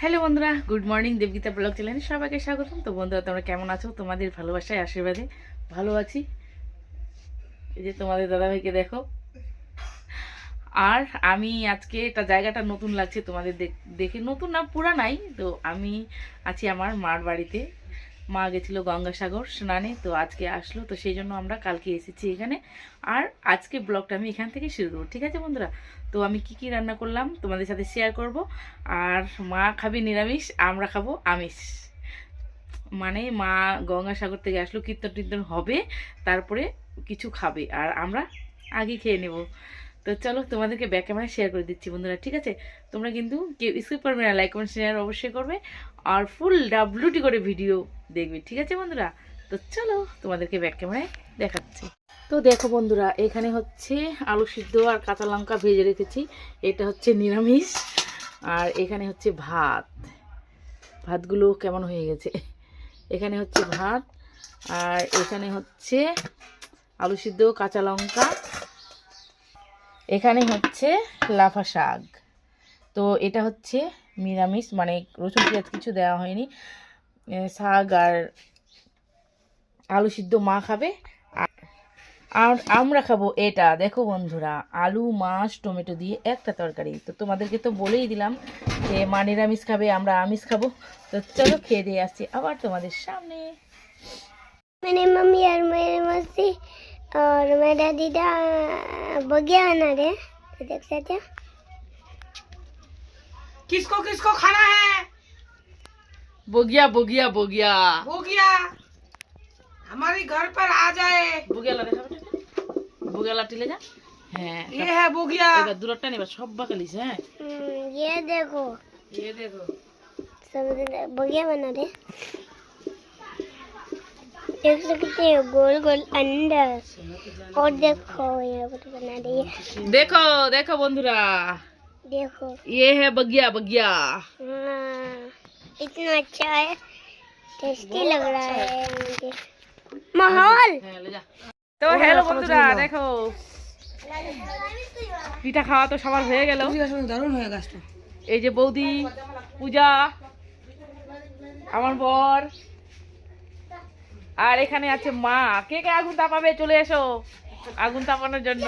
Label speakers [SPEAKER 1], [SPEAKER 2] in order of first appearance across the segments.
[SPEAKER 1] Hello বন্ধুরা, good morning দেবগীতা blog চ্যানেলে সবাইকে স্বাগতম। তো বন্ধুরা, তোমরা কেমন আছো? তোমাদের ভালোবাসায়, আশীর্বাদে ভালো আছি। এই যে তোমাদের দাদাভাইকে দেখো। আর আমি আজকে এটা জায়গাটা নতুন লাগছে তোমাদের দেখ- নতুন না, পুরানাই। তো আমি আছি আমার মার বাড়িতে। মা গেছিল গঙ্গাসাগর স্নানে, তো আজকে আসলো, তো সেই জন্য আমরা কালকে এসেছি এখানে। আর আজকে ব্লগটা আমি এখান থেকে শুরু করব, ঠিক আছে বন্ধুরা? তো আমি কি কি রান্না করলাম তোমাদের সাথে শেয়ার করব। আর মা খাবে নিরামিষ, আমরা খাব আমিষ। মানে মা গঙ্গাসাগর থেকে আসলো কীর্তন টীর্তন হবে, তারপরে কিছু খাবে, আর আমরা আগে খেয়ে নেব। তো চলো তোমাদেরকে ব্যাক ক্যামেরা শেয়ার করে দিচ্ছি বন্ধুরা, ঠিক আছে? তোমরা কিন্তু কেউ স্কিপ করবে না লাইক কমেন্ট শেয়ার অবশ্যই করবে আর ফুল ডাব্লুটি করে ভিডিও দেখবে, ঠিক আছে বন্ধুরা? তো চলো তোমাদেরকে ব্যাক ক্যামেরায় দেখাচ্ছি। তো দেখো বন্ধুরা, এখানে হচ্ছে আলু সিদ্ধ আর কাঁচা লঙ্কা ভেজে রেখেছি, এটা হচ্ছে নিরামিষ আর এখানে হচ্ছে ভাত। ভাতগুলো কেমন হয়ে গেছে? এখানে হচ্ছে ভাত আর এখানে হচ্ছে আলু সিদ্ধ, কাঁচা লঙ্কা এখানে হচ্ছে লাফা শাক। তো এটা হচ্ছে নিরামিষ মানে রসুন পেঁয়াজ কিছু দেওয়া হয়নি। শাক আর আলু সিদ্ধ মা খাবে। আর আমরা খাব এটা। দেখো বন্ধুরা, আলু, মাছ, টমেটো দিয়ে একটা তরকারি। তো তোমাদেরকে তো বলেই দিলাম যে মা নিরামিষ খাবে, আমরা আমিষ খাব। তো চলো খেয়ে দিয়ে আসছি আবার তোমাদের সামনে।
[SPEAKER 2] মানে মামি আর মায়ের মাসি और मेरा दीदा बगिया बना रहे तो देख सकते हो
[SPEAKER 3] किसको किसको खाना है
[SPEAKER 1] বগিয়া বগিয়া বগিয়া
[SPEAKER 3] हो गया हमारे घर पर आ जाए
[SPEAKER 1] বগিয়া লাটে খাবে বগিয়া লাটি ले যা হ্যাঁ
[SPEAKER 3] ये है बोगिया
[SPEAKER 1] এবার দূরটা নেবা সব বাকালিস হ্যাঁ
[SPEAKER 2] हम्म, ये देखो
[SPEAKER 1] ये देखो
[SPEAKER 2] सब बगिया बना रहे देख सकते हो गोल गोल अंडर और देखो यहाँ पर बना रही है
[SPEAKER 1] देखो देखो बंधुरा
[SPEAKER 2] देखो
[SPEAKER 1] ये है बगिया बगिया
[SPEAKER 2] हाँ इतना अच्छा है टेस्टी लग रहा है मुझे माहौल
[SPEAKER 1] হ্যাঁ ले যা তো হ্যালো বন্ধুরা দেখো পিঠা খাওয়া তো সবার হয়ে গেল
[SPEAKER 3] দারুণ হয়ে গাছটা
[SPEAKER 1] এই যে বৌদি পূজা আমার বর আর এখানে আছে মা। কে কে আগুন তাপাবে? চলে এসো। আগুন তাপানোর জন্য।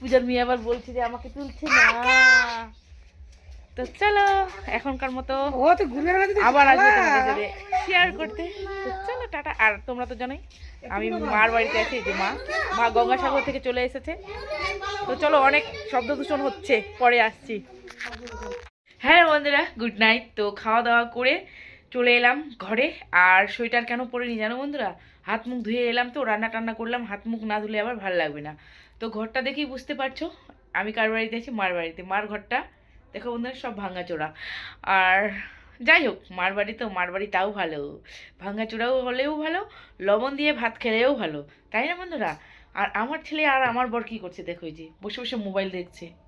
[SPEAKER 1] পূজার মেয়ে আবার বলছে যে আমাকে তুলছে না। তো চলো এখনকার মতো
[SPEAKER 3] ও তো
[SPEAKER 1] আবার আসবে তোমাদের শেয়ার করতে। তো চলো টাটা। আর তোমরা তো জানোই আমি মার বাড়িতে আছি যে মা। মা গঙ্গাসাগর থেকে চলে এসেছে। তো চলো অনেক শব্দ দূষণ হচ্ছে পরে আসছি। হ্যাঁ বন্ধুরা গুড নাইট তো খাওয়া দাওয়া করে চলে এলাম ঘরে। আর সোয়েটার কেন পরে নি জানো বন্ধুরা? হাত মুখ ধুয়ে এলাম তো, রান্না টান্না করলাম, হাত মুখ না ধুলে আবার ভালো লাগবে না। তো ঘরটা দেখেই বুঝতে পারছ, আমি কার বাড়িতে আছি? মার বাড়িতে। মার ঘরটা, দেখো বন্ধুরা, সব ভাঙাচোরা। আর যাই হোক, মার বাড়ি তো, মার বাড়ি তাও ভালো। ভাঙাচোরাও হলেও ভালো, লবণ দিয়ে ভাত খেলেও ভালো, তাই না বন্ধুরা? আর আমার ছেলে আর আমার বর কী করছে দেখো যে, বসে বসে মোবাইল দেখছে।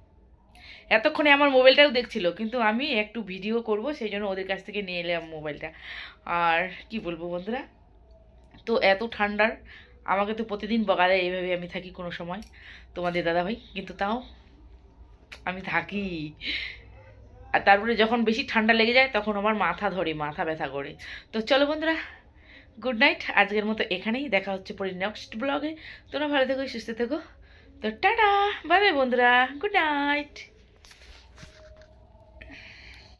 [SPEAKER 1] এতক্ষণে আমার মোবাইলটাও দেখছিল, কিন্তু আমি একটু ভিডিও করব, সেই জন্য ওদের কাছ থেকে নিয়ে এলাম মোবাইলটা। আর কি বলব বন্ধুরা? তো এত ঠান্ডার, আমাকে তো প্রতিদিন দেয় এইভাবে আমি থাকি কোনো সময়, তোমাদের দাদাভাই, কিন্তু তাও আমি থাকি। আর তারপরে যখন বেশি ঠান্ডা লেগে যায়, তখন আমার মাথা ধরে, মাথা ব্যথা করে। তো চলো বন্ধুরা, গুড নাইট, আজকের মতো এখানেই, দেখা হচ্ছে পরে নেক্সট ব্লগে তোমরা ভালো থেকো, সুস্থ থেকো। তো টাটা, বাই বাই বন্ধুরা, গুড নাইট।